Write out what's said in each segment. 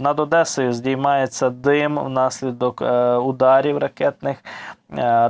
Над Одесою здіймається дим внаслідок е, ударів ракетних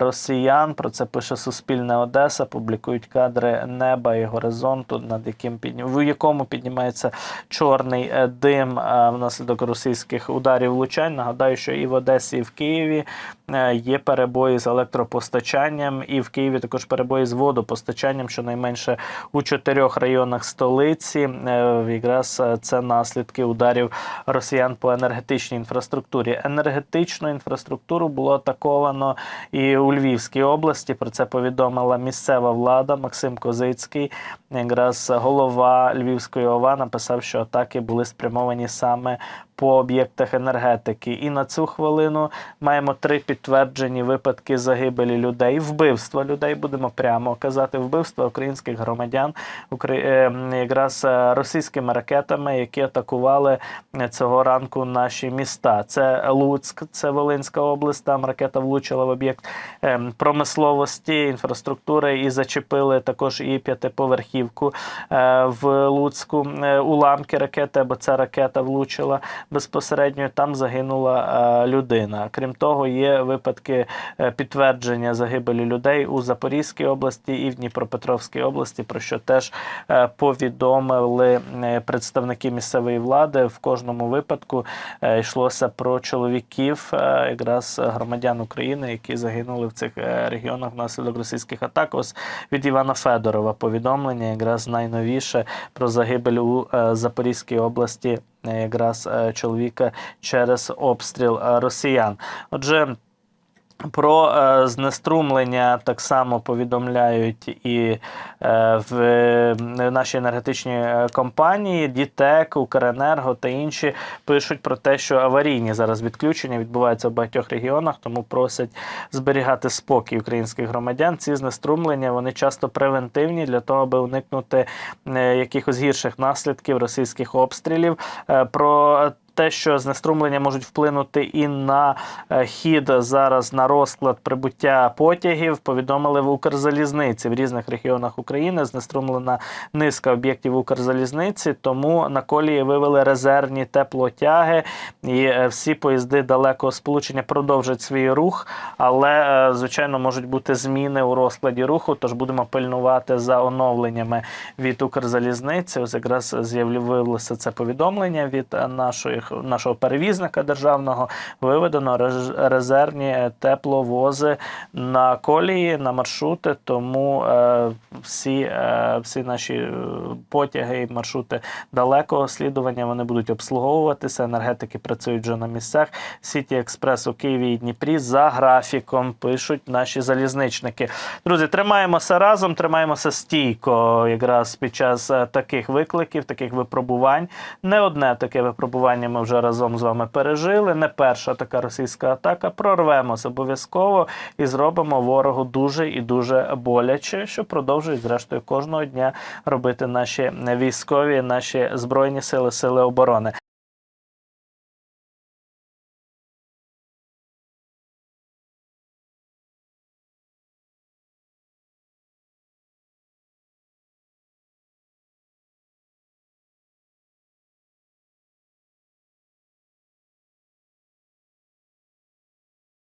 росіян. Про це пише Суспільне Одеса. Публікують кадри неба і горизонту, над яким підні... в якому піднімається чорний е, дим е, внаслідок російських ударів влучань. Нагадаю, що і в Одесі, і в Києві е, є перебої з електропостачанням, і в Києві також перебої з водопостачанням, щонайменше у чотирьох районах столиці. Е, Якраз е, це наслідки ударів росіян по енергетичній інфраструктурі. Енергетичну інфраструктуру було атаковано і у Львівській області. Про це повідомила місцева влада Максим Козицький. Якраз голова Львівської ОВА написав, що атаки були спрямовані саме по об'єктах енергетики. І на цю хвилину маємо три підтверджені випадки загибелі людей, вбивства людей. Будемо прямо казати, вбивства українських громадян е, якраз е, російськими ракетами, які атакували е, цього ранку наші міста. Це Луцьк, це Волинська область. Там ракета влучила в об'єкт промисловості, інфраструктури і зачепили також і п'ятиповерхівку е, в Луцьку. Е, Уламки ракети, або ця ракета влучила безпосередньо. Там загинула е, людина. Крім того, є випадки підтвердження загибелі людей у Запорізькій області і в Дніпропетровській області, про що теж повідомили представники місцевої влади. В кожному випадку йшлося про чоловіків, якраз громадян України, які загинули в цих е, регіонах внаслідок російських атак. Ось від Івана Федорова повідомлення, якраз найновіше про загибель у е, Запорізькій області. е, Якраз чоловіка через обстріл росіян. Отже, про е, знеструмлення так само повідомляють і е, в е, нашій енергетичній е, компанії Дітек, Укренерго та інші пишуть про те, що аварійні зараз відключення відбуваються в багатьох регіонах, тому просять зберігати спокій українських громадян. Ці знеструмлення вони часто превентивні для того, аби уникнути е, якихось гірших наслідків російських обстрілів. Е, Про те, що знеструмлення можуть вплинути і на е, хід зараз на розклад прибуття потягів, повідомили в Укрзалізниці в різних регіонах України. Знеструмлена низка об'єктів Укрзалізниці, тому на колії вивели резервні теплотяги, і е, всі поїзди далекого сполучення продовжать свій рух, але е, звичайно можуть бути зміни у розкладі руху. Тож будемо пильнувати за оновленнями від Укрзалізниці. Ось якраз з'явилося це повідомлення від нашої нашого перевізника державного. Виведено резервні тепловози на колії, на маршрути. Тому е, всі, е, всі наші е, потяги і маршрути далекого слідування вони будуть обслуговуватися. Енергетики працюють вже на місцях. Сіті Експрес у Києві і Дніпрі за графіком пишуть наші залізничники. Друзі, тримаємося разом, тримаємося стійко якраз під час таких викликів, таких випробувань. Не одне таке випробування ми вже разом з вами пережили. Не перша така російська атака. Прорвемося обов'язково і зробимо ворогу дуже і дуже боляче, що продовжують зрештою кожного дня робити наші військові, наші збройні сили, сили оборони.